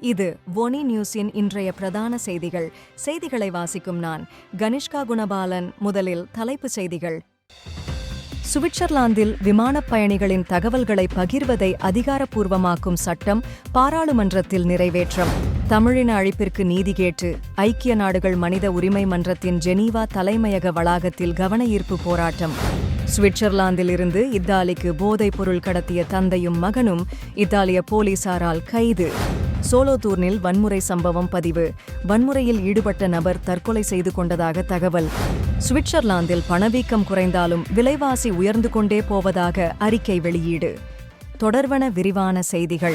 இது ஒனி நியூஸின் இன்றைய பிரதான செய்திகள். செய்திகளை வாசிக்கும் நான் கனிஷ்கா குணபாலன். முதலில் தலைப்புச் செய்திகள். சுவிட்சர்லாந்தில் விமானப் பயணிகளின் தகவல்களை பகிர்வதை அதிகாரப்பூர்வமாக்கும் சட்டம் பாராளுமன்றத்தில் நிறைவேற்றம். தமிழின அழிப்பிற்கு நீதி கேட்டு ஐக்கிய நாடுகள் மனித உரிமை மன்றத்தின் ஜெனீவா தலைமையக வளாகத்தில் கவனஈர்ப்பு போராட்டம். சுவிட்சர்லாந்தில் இருந்து இத்தாலிக்கு போதைப் பொருள் கடத்திய தந்தையும் மகனும் இத்தாலிய போலீசாரால் கைது. சோலோதூர்னில் வன்முறை சம்பவம் பதிவு. வன்முறையில் ஈடுபட்ட நபர் தற்கொலை செய்து கொண்டதாக தகவல். சுவிட்சர்லாந்தில் பணவீக்கம் குறைந்தாலும் விலைவாசி உயர்ந்து கொண்டே போவதாக அறிக்கை வெளியீடு. தொடர்வன விரிவான செய்திகள்.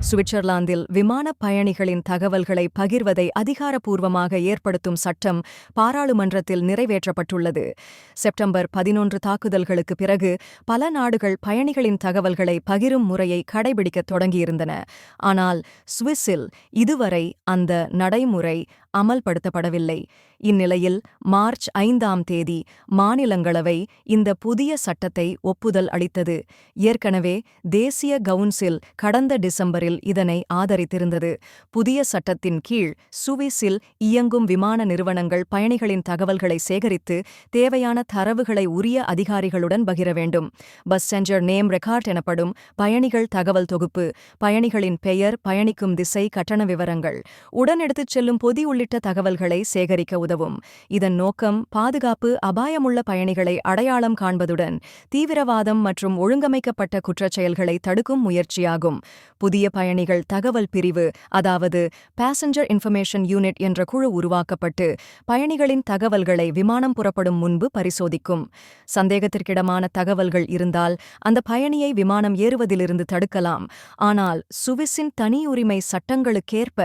சுவிட்சர்லாந்தில் விமானப் பயணிகளின் தகவல்களை பகிர்வதை அதிகாரப்பூர்வமாக ஏற்படுத்தும் சட்டம் பாராளுமன்றத்தில் நிறைவேற்றப்பட்டுள்ளது. செப்டம்பர் பதினொன்று தாக்குதல்களுக்கு பிறகு பல நாடுகள் பயணிகளின் தகவல்களை பகிரும் முறையை கடைபிடிக்கத் தொடங்கியிருந்தன. ஆனால் சுவிஸில் இதுவரை அந்த நடைமுறை அமல்படுத்தப்படவில்லை. இந்நிலையில் மார்ச் ஐந்தாம் தேதி மாநிலங்களவை இந்த புதிய சட்டத்தை ஒப்புதல் அளித்தது. ஏற்கனவே தேசிய கவுன்சில் கடந்த டிசம்பரில் இதனை ஆதரித்திருந்தது. புதிய சட்டத்தின் கீழ் சுவிஸில் இயங்கும் விமான நிறுவனங்கள் பயணிகளின் தகவல்களை சேகரித்து தேவையான தரவுகளை உரிய அதிகாரிகளுடன் பகிர வேண்டும். பஸ் சென்ஜர் நேம் ரெக்கார்ட் எனப்படும் பயணிகள் தகவல் தொகுப்பு பயணிகளின் பெயர் பயணிக்கும் திசை கட்டண விவரங்கள் உடன் எடுத்துச் செல்லும் பொதி உள்ளிட்ட தகவல்களை சேகரிக்க உதவும். இதன் நோக்கம் பாதுகாப்பு அபாயமுள்ள பயணிகளை அடையாளம் காண்பதுடன் தீவிரவாதம் மற்றும் ஒழுங்கமைக்கப்பட்ட குற்றச்செயல்களை தடுக்கும் முயற்சியாகும். புதிய பயணிகள் தகவல் பிரிவு அதாவது பாசஞ்சர் இன்ஃபர்மேஷன் யூனிட் என்ற குழு உருவாக்கப்பட்டு பயணிகளின் தகவல்களை விமானம் புறப்படும் முன்பு பரிசோதிக்கும். சந்தேகத்திற்கிடமான தகவல்கள் இருந்தால் அந்த பயணியை விமானம் ஏறுவதிலிருந்து தடுக்கலாம். ஆனால் சுவிஸின் தனியுரிமை சட்டங்களுக்கேற்ப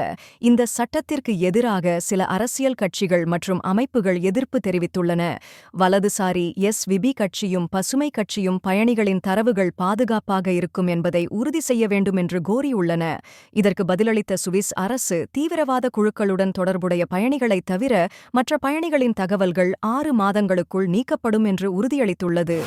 இந்த சட்டத்திற்கு எதிராக சில அரசியல் கட்சிகள் மற்றும் அமைப்புகள் எதிர்ப்பு தெரிவித்துள்ளன. வலதுசாரி எஸ். விபி கட்சியும் பசுமை கட்சியும் பயணிகளின் தரவுகள் பாதுகாப்பாக இருக்கும் என்பதை உறுதி செய்ய வேண்டும் என்று உள்ளன. இதற்கு பதிலளித்த சுவிஸ் அரசு தீவிரவாத குழுக்களுடன் தொடர்புடைய பயணிகளை தவிர மற்ற பயணிகளின் தகவல்கள் ஆறு மாதங்களுக்குள் நீக்கப்படும் என்று உறுதியளித்துள்ளது.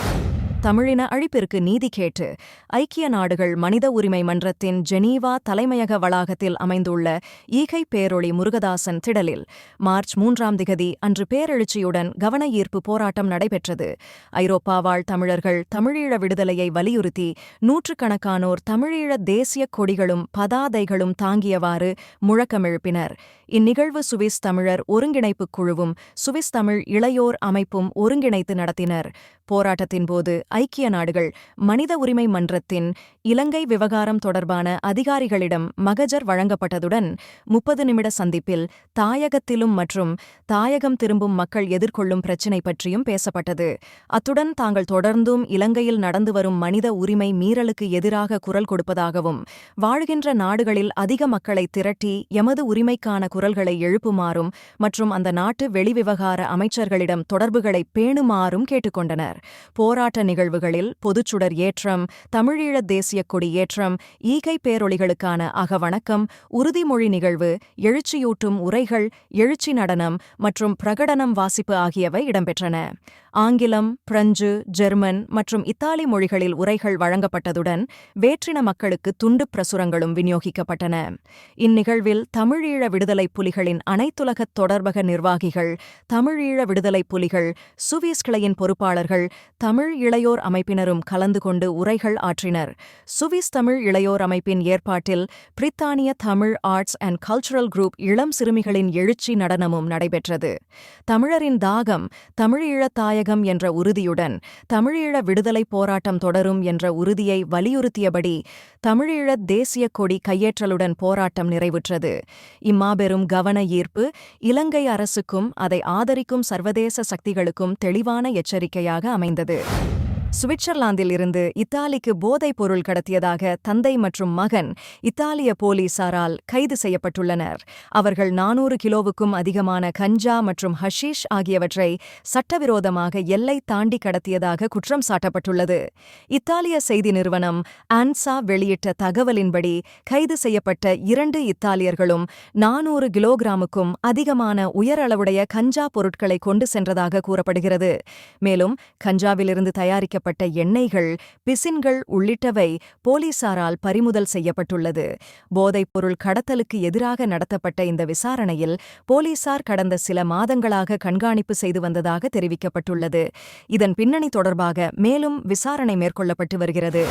தமிழின அழிப்பிற்கு நீதி கேட்டு ஐக்கிய நாடுகள் மனித உரிமை மன்றத்தின் ஜெனீவா தலைமையக வளாகத்தில் அமைந்துள்ள ஈகை பேரொளி முருகதாசன் திடலில் மார்ச் மூன்றாம் திகதி அன்று பேரெழுச்சியுடன் கவன ஈர்ப்பு போராட்டம் நடைபெற்றது. ஐரோப்பாவாழ் தமிழர்கள் தமிழீழ விடுதலையை வலியுறுத்தி நூற்றுக்கணக்கானோர் தமிழீழ தேசிய கொடிகளும் பதாதைகளும் தாங்கியவாறு முழக்கமெழுப்பினர். இந்நிகழ்வு சுவிஸ் தமிழர் ஒருங்கிணைப்புக் குழுவும் சுவிஸ் தமிழ் இளையோர் அமைப்பும் ஒருங்கிணைத்து நடத்தினர். போராட்டத்தின் போது ஐக்கிய நாடுகள் மனித உரிமை மன்றத்தின் இலங்கை விவகாரம் தொடர்பான அதிகாரிகளிடம் மகஜர் வழங்கப்பட்டதுடன் முப்பது நிமிட சந்திப்பில் தாயகத்திலும் மற்றும் தாயகம் திரும்பும் மக்கள் எதிர்கொள்ளும் பிரச்சினை பற்றியும் பேசப்பட்டது. அத்துடன் தாங்கள் தொடர்ந்தும் இலங்கையில் நடந்து வரும் மனித உரிமை மீறலுக்கு எதிராக குரல் கொடுப்பதாகவும் வாழ்கின்ற நாடுகளில் அதிக மக்களை திரட்டி எமது உரிமைக்கான குரல்களை எழுப்புமாறும் மற்றும் அந்த நாட்டு வெளிவிவகார அமைச்சர்களிடம் தொடர்புகளை பேணுமாறும் கேட்டுக்கொண்டனர். போராட்ட நிகழ்வுகளில் பொதுச்சுடர் ஏற்றம் தமிழீழ தேசிய கொடி ஏற்றம் ஈகை பேரொளிகளுக்கான அகவணக்கம் உறுதிமொழி நிகழ்வு எழுச்சியூட்டும் உரைகள் எழுச்சி நடனம் மற்றும் பிரகடனம் வாசிப்பு ஆகியவை இடம்பெற்றன. ஆங்கிலம் பிரெஞ்சு ஜெர்மன் மற்றும் இத்தாலி மொழிகளில் உரைகள் வழங்கப்பட்டதுடன் வேற்றின மக்களுக்கு துண்டு பிரசுரங்களும் விநியோகிக்கப்பட்டன. இந்நிகழ்வில் தமிழீழ விடுதலைப் புலிகளின் அனைத்துலகத் தொடர்பக நிர்வாகிகள் தமிழீழ விடுதலைப் புலிகள் சுவிஸ் கிளையின் பொறுப்பாளர்கள் தமிழ் இளையோர் அமைப்பினரும் கலந்து கொண்டு உரைகள் ஆற்றினர். சுவிஸ் தமிழ் இளையோர் அமைப்பின் ஏற்பாட்டில் பிரித்தானிய Tamil arts and cultural group இளம் சிறுமிகளின் எழுச்சி நடனமும் நடைபெற்றது. தமிழரின் தாகம் தமிழீழத் தாயகம் என்ற உறுதியுடன் தமிழீழ விடுதலைப் போராட்டம் தொடரும் என்ற உறுதியை வலியுறுத்தியபடி தமிழீழ தேசிய கொடி கையேற்றலுடன் போராட்டம் நிறைவுற்றது. இம்மாபெரும் கவன ஈர்ப்பு இலங்கை அரசுக்கும் அதை ஆதரிக்கும் சர்வதேச சக்திகளுக்கும் தெளிவான எச்சரிக்கையாக அமைந்தது. சுவிட்சர்லாந்தில் இருந்து இத்தாலிக்கு போதைப் பொருள் கடத்தியதாக தந்தை மற்றும் மகன் இத்தாலிய போலீசாரால் கைது செய்யப்பட்டுள்ளனர். அவர்கள் நானூறு கிலோவுக்கும் அதிகமான கஞ்சா மற்றும் ஹஷீஷ் ஆகியவற்றை சட்டவிரோதமாக எல்லை தாண்டி கடத்தியதாக குற்றம் சாட்டப்பட்டுள்ளது. இத்தாலிய செய்தி நிறுவனம் ஆன்சா வெளியிட்ட தகவலின்படி கைது செய்யப்பட்ட இரண்டு இத்தாலியர்களும் நானூறு கிலோகிராமுக்கும் அதிகமான உயரளவுடைய கஞ்சா பொருட்களை கொண்டு சென்றதாக கூறப்படுகிறது. மேலும் கஞ்சாவிலிருந்து தயாரிக்கப்பட்ட எண்ணெய்கள் பிசின்கள் உள்ளிட்டவை போலீசாரால் பறிமுதல் செய்யப்பட்டுள்ளது. போதைப்பொருள் கடத்தலுக்கு எதிராக நடத்தப்பட்ட இந்த விசாரணையில் போலீசார் கடந்த சில மாதங்களாக கண்காணிப்பு செய்து வந்ததாக தெரிவிக்கப்பட்டுள்ளது. இதன் பின்னணி தொடர்பாக மேலும் விசாரணை மேற்கொள்ளப்பட்டு வருகிறது.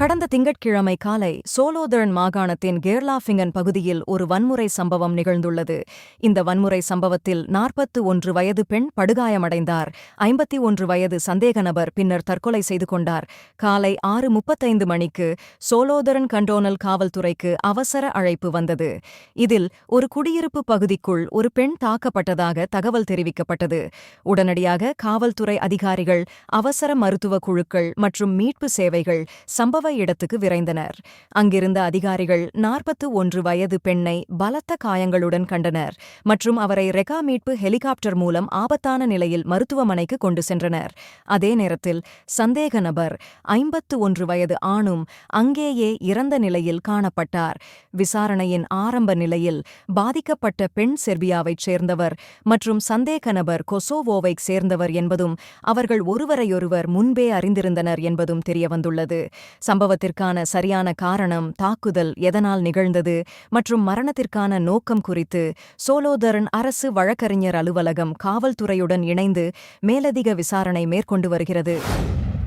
கடந்த திங்கட்கிழமை காலை சோலோதர்ன் மாகாணத்தின் கேர்லாஃபிங்கன் பகுதியில் ஒரு வன்முறை சம்பவம் நிகழ்ந்துள்ளது. இந்த வன்முறை சம்பவத்தில் நாற்பத்து ஒன்று வயது பெண் படுகாயமடைந்தார். ஐம்பத்தி ஒன்று வயது சந்தேக நபர் பின்னர் தற்கொலை செய்து கொண்டார். காலை ஆறு முப்பத்தைந்து மணிக்கு சோலோதரன் கண்டோனல் காவல்துறைக்கு அவசர அழைப்பு வந்தது. இதில் ஒரு குடியிருப்பு பகுதிக்குள் ஒரு பெண் தாக்கப்பட்டதாக தகவல் தெரிவிக்கப்பட்டது. உடனடியாக காவல்துறை அதிகாரிகள் அவசர மருத்துவ குழுக்கள் மற்றும் மீட்பு சேவைகள் சம்பவ இடத்துக்கு விரைந்தனர். அங்கிருந்த அதிகாரிகள் நாற்பத்து ஒன்று வயது பெண்ணை பலத்த காயங்களுடன் கண்டனர் மற்றும் அவரை ரெகா மீட்பு ஹெலிகாப்டர் மூலம் ஆபத்தான நிலையில் மருத்துவமனைக்கு கொண்டு சென்றனர். அதே நேரத்தில் சந்தேக நபர் ஐம்பத்து ஒன்று வயது ஆணும் அங்கேயே இறந்த நிலையில் காணப்பட்டார். விசாரணையின் ஆரம்ப நிலையில் பாதிக்கப்பட்ட பெண் செர்பியாவைச் சேர்ந்தவர் மற்றும் சந்தேக நபர் கொசோவோவைச் சேர்ந்தவர் என்பதும் அவர்கள் ஒருவரையொருவர் முன்பே அறிந்திருந்தனர் என்பதும் தெரியவந்துள்ளது. சம்பவத்திற்கான சரியான காரணம் தாக்குதல் எதனால் நிகழ்ந்தது மற்றும் மரணத்திற்கான நோக்கம் குறித்து சோலோதரன் அரசு வழக்கறிஞர் அலுவலகம் காவல்துறையுடன் இணைந்து மேலதிக விசாரணை மேற்கொண்டு வருகிறது.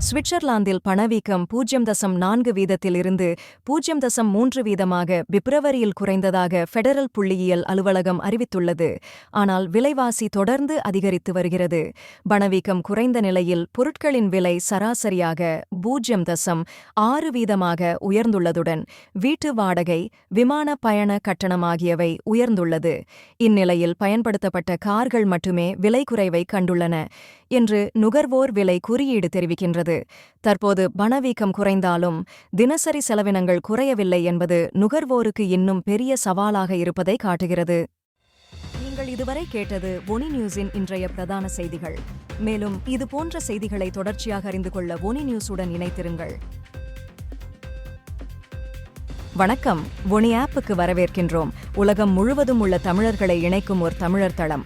சுவிட்சர்லாந்தில் பணவீக்கம் பூஜ்யம் தசம் நான்கு வீதத்தில் இருந்து பூஜ்யம் தசம் மூன்று வீதமாக பிப்ரவரியில் குறைந்ததாக ஃபெடரல் புள்ளியியல் அலுவலகம் அறிவித்துள்ளது. ஆனால் விலைவாசி தொடர்ந்து அதிகரித்து வருகிறது. பணவீக்கம் குறைந்த நிலையில் பொருட்களின் விலை சராசரியாக பூஜ்யம் தசம் ஆறு வீதமாக உயர்ந்துள்ளதுடன் வீட்டு வாடகை விமான பயண கட்டணம் ஆகியவை உயர்ந்துள்ளது. இந்நிலையில் பயன்படுத்தப்பட்ட கார்கள் மட்டுமே விலை குறைவை கண்டுள்ளன என்று நுகர்வோர் விலை குறியீடு தெரிவிக்கின்றது. தற்போது பணவீக்கம் குறைந்தாலும் தினசரி செலவினங்கள் குறையவில்லை என்பது நுகர்வோருக்கு இன்னும் பெரிய சவாலாக இருப்பதை காட்டுகிறது. நீங்கள் இதுவரை கேட்டது ஒனி நியூஸின் இன்றைய பிரதான செய்திகள். மேலும் இது போன்ற செய்திகளை தொடர்ச்சியாக அறிந்து கொள்ள ஒனி நியூஸுடன் இணைத்திருங்கள் வணக்கம். ஒனி ஆப்புக்கு வரவேற்கின்றோம். உலகம் முழுவதும் உள்ள தமிழர்களை இணைக்கும் ஒரு தமிழர் தளம்.